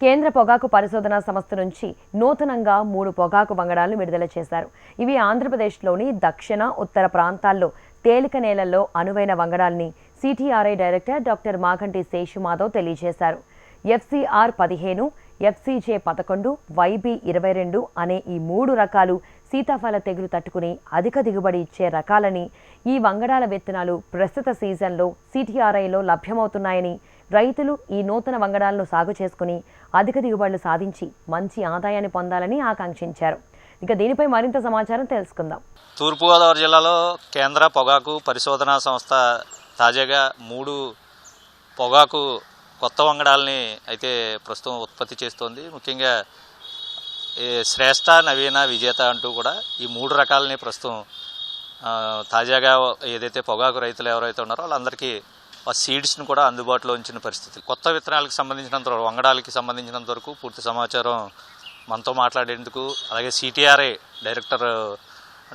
కేంద్ర పొగాకు పరిశోధనా సంస్థ నుంచి నూతనంగా మూడు పొగాకు వంగడాలను విడుదల చేశారు. ఇవి ఆంధ్రప్రదేశ్లోని దక్షిణ ఉత్తర ప్రాంతాల్లో తేలిక నేలల్లో అనువైన వంగడాల్ని CTRI director doctor Maganti Seshumadhav తెలియజేశారు. ఎఫ్సిఆర్ పదిహేను ఎఫ్సిజే పదకొండు వైబి ఇరవై రెండు అనే ఈ మూడు రకాలు సీతాఫల తెగులు తట్టుకుని అధిక దిగుబడి ఇచ్చే రకాలని ఈ వంగడాల విత్తనాలు ప్రస్తుత సీజన్లో సిటీఆర్ఐలో లభ్యమవుతున్నాయని రైతులు ఈ నూతన వంగడాలను సాగు చేసుకుని అధిక దిగుబడులు సాధించి మంచి ఆదాయాన్ని పొందాలని ఆకాంక్షించారు. ఇక దీనిపై మరింత సమాచారం తెలుసుకుందాం. తూర్పుగోదావరి జిల్లాలో కేంద్ర పొగాకు పరిశోధనా సంస్థ తాజాగా మూడు పొగాకు కొత్త వంగడాలని అయితే ప్రస్తుతం ఉత్పత్తి చేస్తోంది. ముఖ్యంగా శ్రేష్ట నవీన విజేత అంటూ కూడా ఈ మూడు రకాలని ప్రస్తుతం తాజాగా ఏదైతే పొగాకు రైతులు ఎవరైతే ఉన్నారో వాళ్ళందరికీ ఆ సీడ్స్ను కూడా అందుబాటులో ఉంచిన పరిస్థితి కొత్త విత్తనాలకు సంబంధించినంత వరకు వంగడాలకి సంబంధించినంత వరకు పూర్తి సమాచారం మనతో మాట్లాడేందుకు అలాగే CTRI director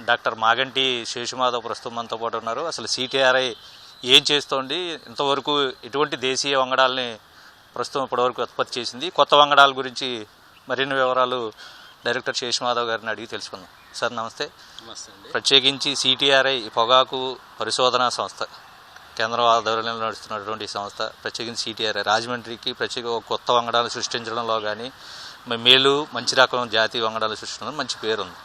doctor Maganti Seshumadhav ప్రస్తుతం మనతో పాటు ఉన్నారు. అసలు సిటీఆర్ఐ ఏం చేస్తోంది? ఇంతవరకు ఎటువంటి దేశీయ వంగడాలని ప్రస్తుతం ఇప్పటివరకు ఉత్పత్తి చేసింది. కొత్త వంగడాల గురించి మరిన్ని వివరాలు డైరెక్టర్ శేషుమాధవ్ గారిని అడిగి తెలుసుకుందాం. సార్ నమస్తే. ప్రత్యేకించి సిటీఆర్ఐ పొగాకు పరిశోధనా సంస్థ కేంద్రం ఆధ్వర్యంలో నడుస్తున్నటువంటి ఈ సంస్థ ప్రత్యేకించి సిటీఆర్ఐ రాజమండ్రికి ప్రత్యేక కొత్త వంగడాలు సృష్టించడంలో కానీ మేలు మంచి రకం జాతీయ వంగడాలు సృష్టించడం మంచి పేరుంది.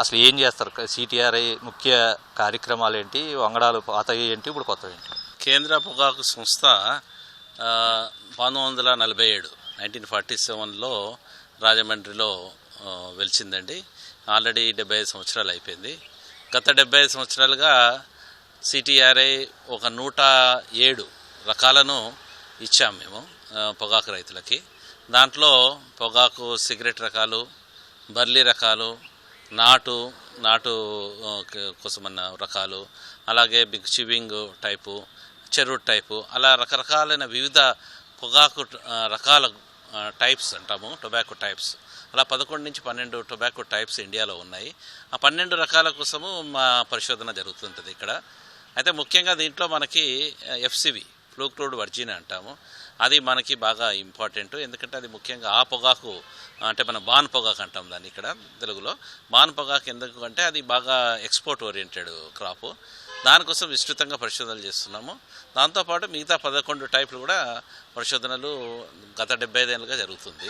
అసలు ఏం చేస్తారు? సిటీఆర్ఐ ముఖ్య కార్యక్రమాలు ఏంటి వంగడాలు పాతవి ఏంటి? ఇప్పుడు కొత్తవి ఏంటి? కేంద్ర పొగాకు సంస్థ పంతొమ్మిది వందల నలభై ఏడు నైన్టీన్ ఫార్టీ సెవెన్లో రాజమండ్రిలో వెలిచిందండి. ఆల్రెడీ డెబ్బై ఐదు సంవత్సరాలు అయిపోయింది. గత డెబ్బై ఐదు సంవత్సరాలుగా సిటీఆర్ఐ ఒక నూట ఏడు రకాలను ఇచ్చాము మేము పొగాకు రైతులకి. దాంట్లో పొగాకు సిగరెట్ రకాలు బర్లీ రకాలు నాటు నాటు కోసమన్న రకాలు అలాగే బిగ్ చివింగ్ టైపు చెరువు టైపు అలా రకరకాలైన వివిధ పొగాకు రకాల టైప్స్ అంటాము టొబాకో టైప్స్. అలా పదకొండు నుంచి పన్నెండు టొబాకో టైప్స్ ఇండియాలో ఉన్నాయి. ఆ పన్నెండు రకాల కోసము మా పరిశోధన జరుగుతుంటుంది ఇక్కడ. అయితే ముఖ్యంగా దీంట్లో మనకి ఎఫ్సివి ఫ్లూక్రోడ్ వర్జిన్ అంటాము. అది మనకి బాగా ఇంపార్టెంట్ ఎందుకంటే అది ముఖ్యంగా ఆ పొగాకు అంటే మన బాన్ పొగాకు అంటాం దాన్ని ఇక్కడ తెలుగులో. బాన్ పొగాకు ఎందుకు అంటే అది బాగా ఎక్స్పోర్ట్ ఓరియంటెడ్ క్రాపు దానికోసం విస్తృతంగా పరిశోధనలు చేస్తున్నాము. దాంతోపాటు మిగతా పదకొండు టైపులు కూడా పరిశోధనలు గత డెబ్బై ఐదేళ్ళుగా జరుగుతుంది.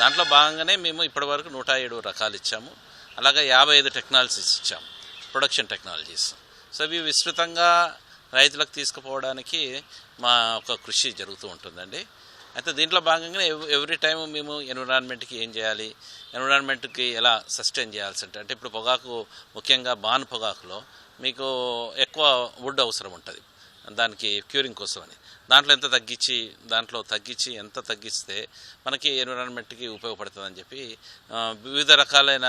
దాంట్లో భాగంగానే మేము ఇప్పటివరకు నూట ఏడు రకాలు ఇచ్చాము. అలాగే యాభై ఐదు టెక్నాలజీస్ ఇచ్చాము. ప్రొడక్షన్ టెక్నాలజీస్ సో ఇవి విస్తృతంగా రైతులకు తీసుకుపోవడానికి మా ఒక కృషి జరుగుతూ ఉంటుందండి. అయితే దీంట్లో భాగంగా ఎవ్- ఎవ్రీ టైం మేము ఎన్విరాన్మెంట్కి ఏం చేయాలి ఎన్విరాన్మెంట్కి ఎలా సస్టైన్ చేయాల్సి అంటే అంటే ఇప్పుడు పొగాకు ముఖ్యంగా బాన్ పొగాకులో మీకు ఎక్కువ వుడ్ అవసరం ఉంటుంది. దానికి క్యూరింగ్ కోసం అని దాంట్లో ఎంత తగ్గించి దాంట్లో తగ్గించి ఎంత తగ్గిస్తే మనకి ఎన్విరాన్మెంట్కి ఉపయోగపడుతుందని చెప్పి వివిధ రకాలైన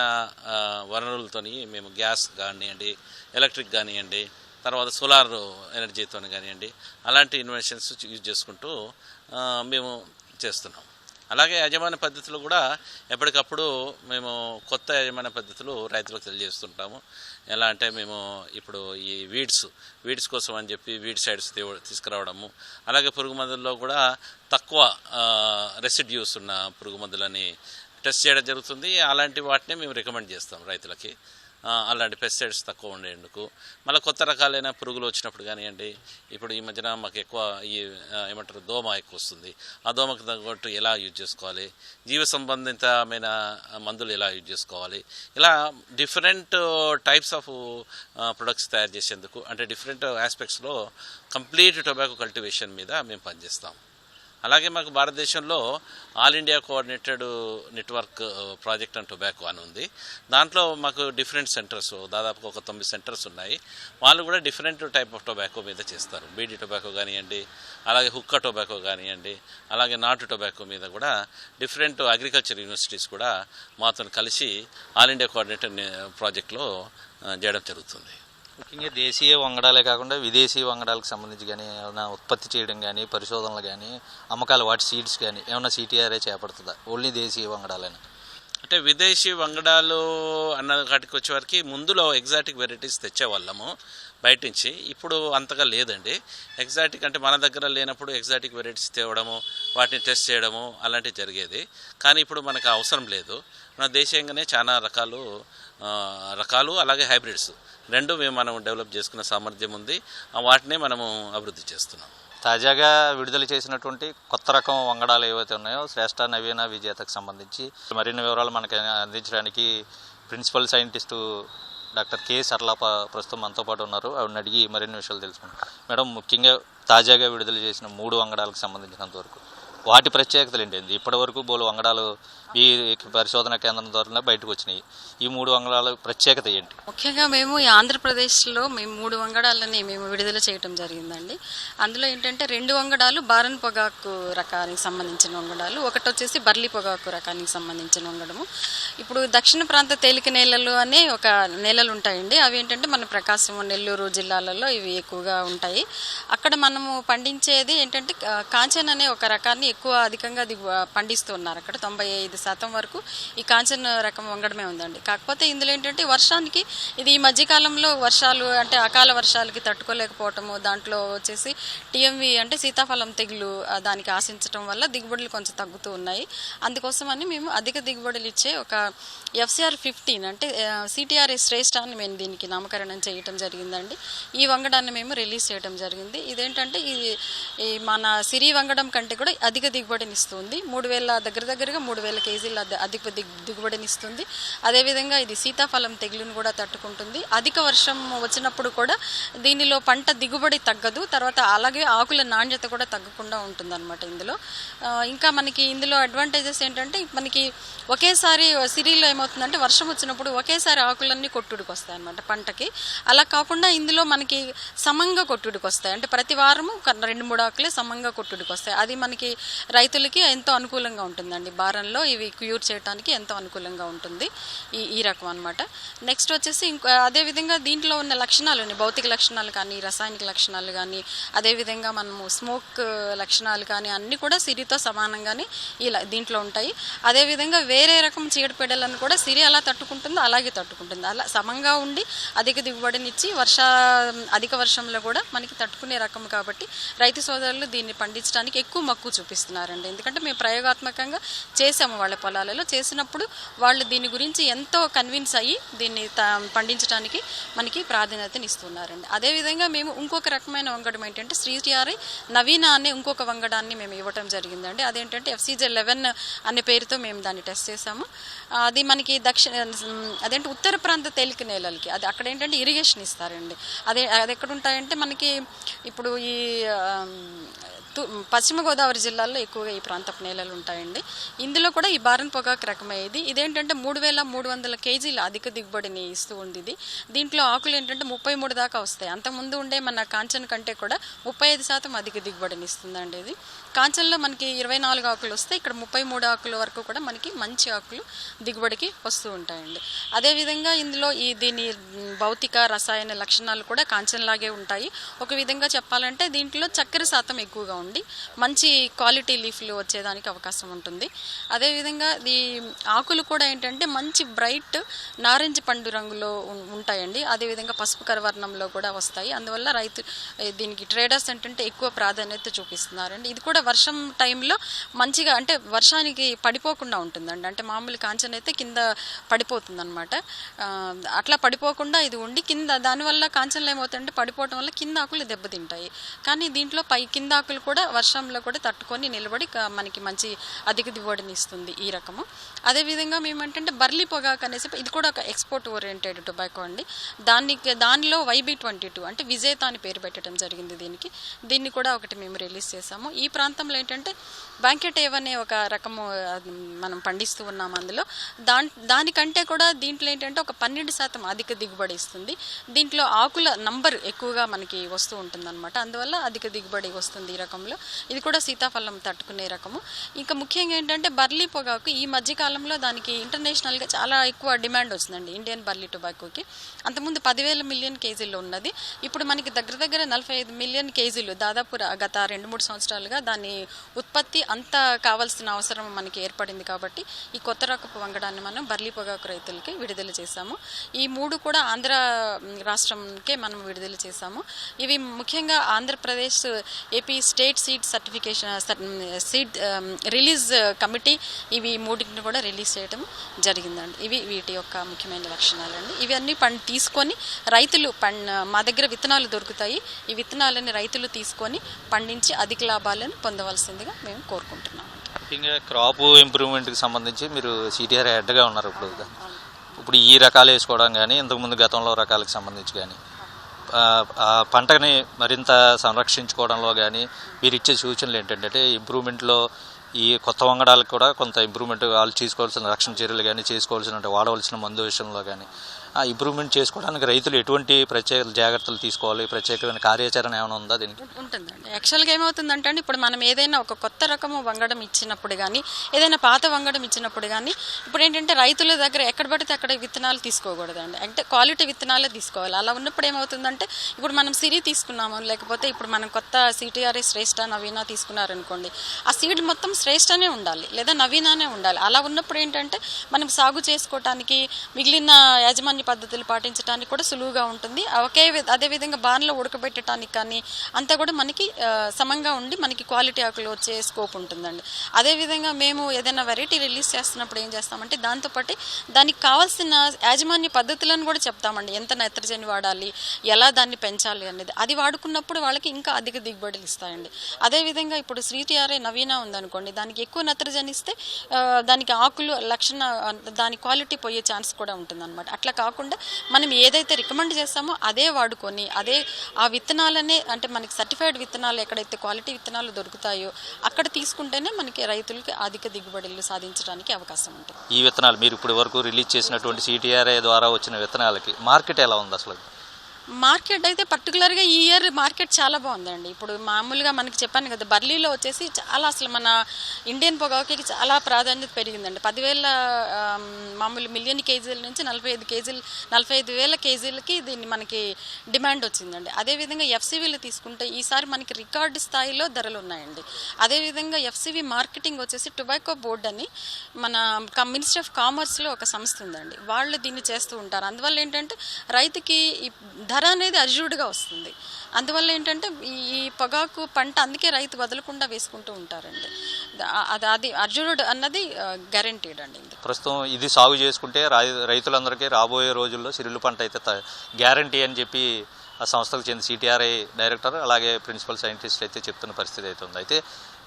వనరులతో వనరులతోని మేము గ్యాస్ కానివ్వండి ఎలక్ట్రిక్ కానివ్వండి తర్వాత సోలార్ ఎనర్జీతో కానివ్వండి అలాంటి ఇన్వెన్షన్స్ యూజ్ చేసుకుంటూ మేము చేస్తున్నాం. అలాగే యాజమాన్య పద్ధతులు కూడా ఎప్పటికప్పుడు మేము కొత్త యాజమాన్య పద్ధతులు రైతులకు తెలియజేస్తుంటాము. ఎలా అంటే మేము ఇప్పుడు ఈ వీడ్స్ వీడ్స్ కోసం అని చెప్పి వీడ్ సైడ్స్ తీసుకురావడము అలాగే పురుగు మందుల్లో కూడా తక్కువ రెసిడ్యూస్ ఉన్న పురుగు మందులని టెస్ట్ చేయడం జరుగుతుంది. అలాంటి వాటిని మేము రికమెండ్ చేస్తాం రైతులకి. అలాంటి పెస్టిసైడ్స్ తక్కువ ఉండేందుకు. మళ్ళీ కొత్త రకాలైన పురుగులు వచ్చినప్పుడు కానివ్వండి ఇప్పుడు ఈ మధ్యన మాకు ఎక్కువ ఈ ఏమంటారు దోమ ఎక్కువ వస్తుంది ఆ దోమకు తగ్గట్టు ఎలా యూజ్ చేసుకోవాలి? జీవ సంబంధితమైన మందులు ఎలా యూజ్ చేసుకోవాలి? ఇలా డిఫరెంట్ టైప్స్ ఆఫ్ ప్రొడక్ట్స్ తయారు చేసేందుకు అంటే డిఫరెంట్ ఆస్పెక్ట్స్లో కంప్లీట్ టొబాకో కల్టివేషన్ మీద మేము పనిచేస్తాము అలాగే మాకు భారతదేశంలో all India coordinated network project and tobacco అని ఉంది. దాంట్లో మాకు డిఫరెంట్ సెంటర్స్ దాదాపు ఒక తొమ్మిది సెంటర్స్ ఉన్నాయి. వాళ్ళు కూడా డిఫరెంట్ టైప్ ఆఫ్ టొబాకో మీద చేస్తారు. బీడీ టొబాకో కానివ్వండి అలాగే హుక్క టొబాకో కానివ్వండి అలాగే నాటు టొబాకో మీద కూడా డిఫరెంట్ అగ్రికల్చర్ యూనివర్సిటీస్ కూడా మాతో కలిసి ఆల్ ఇండియా కోఆర్డినేటర్ ప్రాజెక్ట్లో చేయడం జరుగుతుంది. ముఖ్యంగా దేశీయ వంగడాలే కాకుండా విదేశీ వంగడాలకు సంబంధించి కానీ ఏమైనా ఉత్పత్తి చేయడం కానీ పరిశోధనలు కానీ అమ్మకాలు వాటి సీడ్స్ కానీ ఏమైనా సిటీఆర్ఏ చేపడుతుందా? ఓన్లీ దేశీయ వంగడాలని. అంటే విదేశీ వంగడాలు అన్న కాటికి వచ్చేవారికి ముందులో ఎగ్జాటిక్ వెరైటీస్ తెచ్చేవాళ్ళము బయట నుంచి ఇప్పుడు అంతగా లేదండి. ఎగ్జాటిక్ అంటే మన దగ్గర లేనప్పుడు ఎగ్జాటిక్ వెరైటీస్ తేవడము వాటిని టెస్ట్ చేయడము అలాంటివి జరిగేది. కానీ ఇప్పుడు మనకు అవసరం లేదు. మన దేశీయంగానే చాలా రకాలు రకాలు అలాగే హైబ్రిడ్స్. రెండు మేము మనం డెవలప్ చేసుకునే సామర్థ్యం ఉంది. వాటినే మనము అభివృద్ధి చేస్తున్నాం. తాజాగా విడుదల చేసినటువంటి కొత్త రకం వంగడాలు ఏవైతే ఉన్నాయో శ్రేష్ఠ నవీన విజేతకు సంబంధించి మరిన్ని వివరాలు మనకి అందించడానికి principal scientist doctor K Sarlapa ప్రస్తుతం మనతో పాటు ఉన్నారు. ఆవిడని అడిగి మరిన్ని విషయాలు తెలుసుకున్నాం మేడం ముఖ్యంగా తాజాగా విడుదల చేసిన మూడు వంగడాలకు సంబంధించినంత వరకు. వాటి ప్రత్యేకతలు ఏంటి? ఇప్పటి వరకు బోలు వంగడాలు ఈ పరిశోధన కేంద్రం ద్వారా బయటకు వచ్చినాయి. ఈ మూడు వంగడాల ప్రత్యేకత ఏంటి? ముఖ్యంగా మేము ఈ ఆంధ్రప్రదేశ్లో మేము మూడు వంగడాలని మేము విడుదల చేయటం జరిగిందండి. అందులో ఏంటంటే రెండు వంగడాలు బారన్ పొగాకు రకానికి సంబంధించిన వంగడాలు ఒకటి వచ్చేసి బర్లీ పొగాకు రకానికి సంబంధించిన వంగడము. ఇప్పుడు దక్షిణ ప్రాంత తేలిక నేలలు అనే ఒక నేలలు ఉంటాయండి. అవి ఏంటంటే మన ప్రకాశం నెల్లూరు జిల్లాలలో ఇవి ఎక్కువగా ఉంటాయి. అక్కడ మనము పండించేది ఏంటంటే కాంచన్ అనే ఒక రకాన్ని ఎక్కువ అధికంగా దిగు పండిస్తూ ఉన్నారు అక్కడ. తొంభై ఐదు శాతం వరకు ఈ కాంచన్ రకం వంగడమే ఉందండి. కాకపోతే ఇందులో ఏంటంటే వర్షానికి ఇది ఈ మధ్యకాలంలో వర్షాలు అంటే అకాల వర్షాలకి తట్టుకోలేకపోవటము దాంట్లో వచ్చేసి టీఎంవి అంటే సీతాఫలం తెగులు దానికి ఆశించటం వల్ల దిగుబడులు కొంచెం తగ్గుతూ ఉన్నాయి. అందుకోసమని మేము అధిక దిగుబడులు ఇచ్చే ఒక ఎఫ్సిఆర్ ఫిఫ్టీన్ అంటే సిటీఆర్ఏ శ్రేష్ఠ అని మేము దీనికి నామకరణం చేయటం జరిగిందండి. ఈ వంగడాన్ని మేము రిలీజ్ చేయడం జరిగింది. ఇదేంటంటే ఈ ఈ మన సిరి వంగడం కంటే కూడా అధిక దిగుబడిని ఇస్తుంది. మూడు వేల దగ్గర దగ్గరగా మూడు వేల కేజీల అధిక దిగుబడినిస్తుంది అదేవిధంగా ఇది సీతాఫలం తెగులును కూడా తట్టుకుంటుంది. అధిక వర్షం వచ్చినప్పుడు కూడా దీనిలో పంట దిగుబడి తగ్గదు. తర్వాత అలాగే ఆకుల నాణ్యత కూడా తగ్గకుండా ఉంటుంది అనమాట ఇందులో ఇంకా మనకి ఇందులో అడ్వాంటేజెస్ ఏంటంటే మనకి ఒకేసారి సిరీలో ఏమవుతుందంటే వర్షం వచ్చినప్పుడు ఒకేసారి ఆకులన్నీ కొట్టుడికి వస్తాయి అనమాట పంటకి. అలా కాకుండా ఇందులో మనకి సమంగా కొట్టుడికి వస్తాయి అంటే ప్రతి వారము రెండు మూడు ఆకులే సమంగా కొట్టుడికి వస్తాయి అది మనకి రైతులకి ఎంతో అనుకూలంగా ఉంటుందండి. భారంలో ఇవి క్యూర్ చేయడానికి ఎంతో అనుకూలంగా ఉంటుంది ఈ ఈ రకం అనమాట నెక్స్ట్ వచ్చేసి ఇంకో అదేవిధంగా దీంట్లో ఉన్న లక్షణాలు భౌతిక లక్షణాలు కానీ రసాయనిక లక్షణాలు కానీ అదేవిధంగా మనము స్మోక్ లక్షణాలు కానీ అన్నీ కూడా సిరితో సమానంగానే ఇలా దీంట్లో ఉంటాయి. అదేవిధంగా వేరే రకం చీడపీడలను కూడా సిరి ఎలా తట్టుకుంటుందో అలాగే తట్టుకుంటుంది. అలా సమంగా ఉండి అధిక దిగుబడినిచ్చి వర్ష అధిక వర్షంలో కూడా మనకి తట్టుకునే రకం కాబట్టి రైతు సోదరులు దీన్ని పండించడానికి ఎక్కువ మక్కువ చూపిస్తున్నారండి ఎందుకంటే మేము ప్రయోగాత్మకంగా చేసాము వాళ్ళ పొలాలలో. చేసినప్పుడు వాళ్ళు దీని గురించి ఎంతో కన్విన్స్ అయ్యి దీన్ని త- పండించడానికి మనకి ప్రాధాన్యతని ఇస్తున్నారండి అదేవిధంగా మేము ఇంకొక రకమైన వంగడం ఏంటంటే శ్రీటిఆర్ఐ నవీన అనే ఇంకొక వంగడాన్ని మేము ఇవ్వటం జరిగిందండి. అదేంటంటే ఎఫ్సీజే లెవెన్ అనే పేరుతో మేము దాన్ని టెస్ట్ చేసాము అది మనకి దక్షిణ అదేంటి ఉత్తర ప్రాంత తేలిక నేలలకి అది అక్కడ ఏంటంటే ఇరిగేషన్ ఇస్తారండి. అదే అది ఎక్కడ ఉంటాయంటే మనకి ఇప్పుడు ఈ పశ్చిమ గోదావరి జిల్లాల్లో ఎక్కువగా ఈ ప్రాంతపు నేలలు ఉంటాయండి. ఇందులో కూడా ఈ బారన్ పొగాకు రకమయ్యేది. ఇదేంటంటే మూడు వేల మూడు వందల కేజీల అధిక దిగుబడిని ఇస్తూ ఉంది ఇది దీంట్లో ఆకులు ఏంటంటే ముప్పై మూడు దాకా వస్తాయి. అంతకుముందు ఉండే మన కాంచన్ కంటే కూడా ముప్పై ఐదు శాతం అధిక దిగుబడిని ఇస్తుందండి ఇది. కాంచన్లో మనకి ఇరవై నాలుగు ఆకులు వస్తాయి. ఇక్కడ ముప్పై మూడు ఆకుల వరకు కూడా మనకి మంచి ఆకులు దిగుబడికి వస్తూ ఉంటాయండి. అదేవిధంగా ఇందులో ఈ దీని భౌతిక రసాయన లక్షణాలు కూడా కాంచన్లాగే ఉంటాయి. ఒక విధంగా చెప్పాలంటే దీంట్లో చక్కెర శాతం ఎక్కువగా ఉండి మంచి క్వాలిటీ లీఫ్లు వచ్చేదానికి అవకాశం ఉంటుంది. అదేవిధంగా ఈ ఆకులు కూడా ఏంటంటే మంచి బ్రైట్ నారింజ పండు రంగులో ఉంటాయండి. అదేవిధంగా పసుపు కరవర్ణంలో కూడా వస్తాయి. అందువల్ల రైతు దీనికి ట్రేడర్స్ ఏంటంటే ఎక్కువ ప్రాధాన్యత చూపిస్తున్నారండి. ఇది కూడా వర్షం టైంలో మంచిగా అంటే వర్షానికి పడిపోకుండా ఉంటుందండి. అంటే మామూలు కాంచన అయితే కింద పడిపోతుంది అనమాట అట్లా పడిపోకుండా ఇది ఉండి కింద దానివల్ల కాంచనలు ఏమవుతాయంటే పడిపోవడం వల్ల కింద ఆకులు దెబ్బతింటాయి. కానీ దీంట్లో పై కింద ఆకులు కూడా కూడా వర్షంలో కూడా తట్టుకొని నిలబడి మనకి మంచి అధిక దిగుబడిని ఇస్తుంది ఈ రకము. అదేవిధంగా మేము ఏంటంటే బర్లీ పొగాకు అనేసి ఇది కూడా ఒక ఎక్స్పోర్ట్ ఓరియంటెడ్ టొబాకో అండి. దానికి దానిలో వైబీ ట్వంటీ టూ అంటే విజేత అని పేరు పెట్టడం జరిగింది దీనికి. దీన్ని కూడా ఒకటి మేము రిలీజ్ చేసాము. ఈ ప్రాంతంలో ఏంటంటే బ్యాంకెట్ ఏవ్ అనే ఒక రకము మనం పండిస్తూ ఉన్నాం అందులో. దాని దానికంటే కూడా దీంట్లో ఏంటంటే ఒక పన్నెండు శాతం అధిక దిగుబడి ఇస్తుంది. దీంట్లో ఆకుల నంబర్ ఎక్కువగా మనకి వస్తూ ఉంటుందన్నమాట. అందువల్ల అధిక దిగుబడి వస్తుంది ఈ రకం రకంలో ఇది కూడా సీతాఫలం తట్టుకునే రకము. ఇంకా ముఖ్యంగా ఏంటంటే బర్లీ పొగాకు ఈ మధ్యకాలంలో దానికి ఇంటర్నేషనల్గా చాలా ఎక్కువ డిమాండ్ వచ్చిందండి ఇండియన్ బర్లీ టొబాకోకి. అంతకుముందు పదివేల మిలియన్ కేజీలు ఉన్నది. ఇప్పుడు మనకి దగ్గర దగ్గర నలభై ఐదు మిలియన్ కేజీలు దాదాపు గత రెండు మూడు సంవత్సరాలుగా దాని ఉత్పత్తి అంత కావాల్సిన అవసరం మనకి ఏర్పడింది కాబట్టి ఈ కొత్త రకపు వంగడాన్ని మనం బర్లీ పొగాకు రైతులకి విడుదల చేశాము. ఈ మూడు కూడా ఆంధ్ర రాష్ట్రంకే మనం విడుదల చేశాము. ఇవి ముఖ్యంగా Andhra Pradesh AP state seed certification seed release committee ఇవి మూడింటిని కూడా రిలీజ్ చేయడం జరిగిందండి. ఇవి వీటి యొక్క ముఖ్యమైన లక్షణాలండి ఇవి అన్ని పం తీసుకొని రైతులు పం మా దగ్గర విత్తనాలు దొరుకుతాయి. ఈ విత్తనాలని రైతులు తీసుకొని పండించి అధిక లాభాలను పొందవలసిందిగా మేము కోరుకుంటున్నాం ముఖ్యంగా క్రాప్ ఇంప్రూవ్మెంట్కి సంబంధించి మీరు సిటీఆర్ హెడ్గా ఉన్నారు ఇప్పుడు. ఇప్పుడు ఈ రకాలు వేసుకోవడం కానీ ఇంతకుముందు గతంలో రకాలకు సంబంధించి కానీ పంటని మరింత సంరక్షించుకోవడంలో కానీ మీరు ఇచ్చే సూచనలు ఏంటంటే ఇంప్రూవ్మెంట్లో ఈ కొత్త వంగడాలకు కూడా కొంత ఇంప్రూవ్మెంట్ వాళ్ళు తీసుకోవాల్సిన రక్షణ చర్యలు కానీ చేసుకోవాల్సిన వాడవలసిన మందు విషయంలో కానీ ఆ ఇంప్రూవ్మెంట్ చేసుకోవడానికి రైతులు ఎటువంటి ప్రత్యేక జాగ్రత్తలు తీసుకోవాలి? ప్రత్యేకమైన కార్యాచరణ ఏమైనా ఉందా దీనికి? ఉంటుందండి. యాక్చువల్గా ఏమవుతుందంటే అండి ఇప్పుడు మనం ఏదైనా ఒక కొత్త రకము వంగడం ఇచ్చినప్పుడు కానీ ఏదైనా పాత వంగడం ఇచ్చినప్పుడు కానీ ఇప్పుడు ఏంటంటే రైతుల దగ్గర ఎక్కడ పడితే అక్కడ విత్తనాలు తీసుకోకూడదండి. అంటే క్వాలిటీ విత్తనాలే తీసుకోవాలి. అలా ఉన్నప్పుడు ఏమవుతుందంటే ఇప్పుడు మనం సిరి తీసుకున్నాము లేకపోతే ఇప్పుడు మనం కొత్త సిటీఆర్ఏ శ్రేష్ఠ నవీన తీసుకున్నారనుకోండి ఆ సీడ్ మొత్తం శ్రేష్టనే ఉండాలి లేదా నవీనానే ఉండాలి. అలా ఉన్నప్పుడు ఏంటంటే మనం సాగు చేసుకోవటానికి మిగిలిన యాజమాన్య పద్ధతులు పాటించడానికి కూడా సులువుగా ఉంటుంది. ఒకే అదేవిధంగా అదే విధంగా బాన్లో ఉడకబెట్టడానికి కానీ అంతా కూడా మనకి సమంగా ఉండి మనకి క్వాలిటీ ఆకులు వచ్చే స్కోప్ ఉంటుందండి. అదే విధంగా మేము ఏదైనా వెరైటీ రిలీజ్ చేస్తున్నప్పుడు ఏం చేస్తామంటే దాంతోపాటు దానికి కావాల్సిన యాజమాన్య పద్ధతులను కూడా చెప్తామండి. ఎంత నత్రజని వాడాలి ఎలా దాన్ని పెంచాలి అనేది. అది వాడుకున్నప్పుడు వాళ్ళకి ఇంకా అధిక దిగుబడులు ఇస్తాయండి. అదేవిధంగా ఇప్పుడు శ్రీటీఆర్ఏ నవీన ఉందనుకోండి దానికి ఎక్కువ నత్రజని ఇస్తే దానికి ఆకులు లక్షణ దాని క్వాలిటీ పోయే ఛాన్స్ కూడా ఉంటుందన్నమాట. అట్లా కాకుండా మనం ఏదైతే రికమెండ్ చేస్తామో అదే వాడుకొని అదే ఆ విత్తనాలనే అంటే మనకి సర్టిఫైడ్ విత్తనాలు ఎక్కడైతే క్వాలిటీ విత్తనాలు దొరుకుతాయో అక్కడ తీసుకుంటేనే మనకి రైతులకి అధిక దిగుబడులు సాధించడానికి అవకాశం ఉంటుంది. ఈ విత్తనాలు మీరు ఇప్పటి వరకు రిలీజ్ చేసినటువంటి సిటీఆర్ఐ ద్వారా వచ్చిన విత్తనాలకి మార్కెట్ ఎలా ఉంది అసలు? మార్కెట్ అయితే పర్టికులర్గా ఈ ఇయర్ మార్కెట్ చాలా బాగుందండి. ఇప్పుడు మామూలుగా మనకి చెప్పాను కదా బర్లీలో వచ్చేసి చాలా అసలు మన ఇండియన్ పొగాకుకి చాలా ప్రాధాన్యత పెరిగిందండి. పదివేల మామూలు మిలియన్ కేజీల నుంచి నలభై ఐదు కేజీలు నలభై ఐదు వేల కేజీలకి దీన్ని మనకి డిమాండ్ వచ్చిందండి. అదేవిధంగా ఎఫ్సీవీలు తీసుకుంటే ఈసారి మనకి రికార్డు స్థాయిలో ధరలు ఉన్నాయండి. అదేవిధంగా ఎఫ్సీవీ మార్కెటింగ్ వచ్చేసి టొబాకో బోర్డ్ అని మన మినిస్ట్రీ ఆఫ్ కామర్స్లో ఒక సంస్థ ఉందండి. వాళ్ళు దీన్ని చేస్తూ ఉంటారు. అందువల్ల ఏంటంటే రైతుకి ధర ధర అనేది అర్జుడుగా వస్తుంది. అందువల్ల ఏంటంటే ఈ పొగాకు పంట అందుకే రైతు వదలకుండా వేసుకుంటూ ఉంటారండి. అది అది అర్జునుడు అన్నది గ్యారంటీడ్ అండి ప్రస్తుతం ఇది సాగు చేసుకుంటే రై- రైతులందరికీ రాబోయే రోజుల్లో సిరులు పంట అయితే గ్యారంటీ అని చెప్పి ఆ సంస్థకు చెందిన సిటీఆర్ఐ డైరెక్టర్ అలాగే ప్రిన్సిపల్ సైంటిస్ట్ అయితే చెప్తున్న పరిస్థితి అయితే ఉంది. అయితే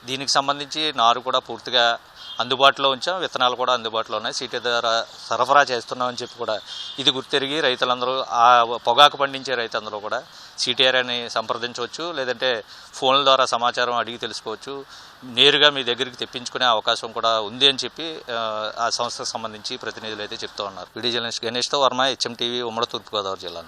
దీనికి సంబంధించి నారు కూడా పూర్తిగా అందుబాటులో ఉంచాం. విత్తనాలు కూడా అందుబాటులో ఉన్నాయి. సిటీ ద్వారా సరఫరా చేస్తున్నామని చెప్పి కూడా ఇది గుర్తెరిగి రైతులందరూ ఆ పొగాకు పండించే రైతులందరూ కూడా సిటీఆర్ఐని సంప్రదించవచ్చు లేదంటే ఫోన్ల ద్వారా సమాచారం అడిగి తెలుసుకోవచ్చు. నేరుగా మీ దగ్గరికి తెప్పించుకునే అవకాశం కూడా ఉంది అని చెప్పి ఆ, సంస్థకు సంబంధించి ప్రతినిధులు అయితే చెప్తూ ఉన్నారు. వీడియో జర్నలిస్ట్ గణేష్తో వర్మ హెచ్ఎం టీవీ ఉమ్మడి తూర్పుగోదావరి జిల్లా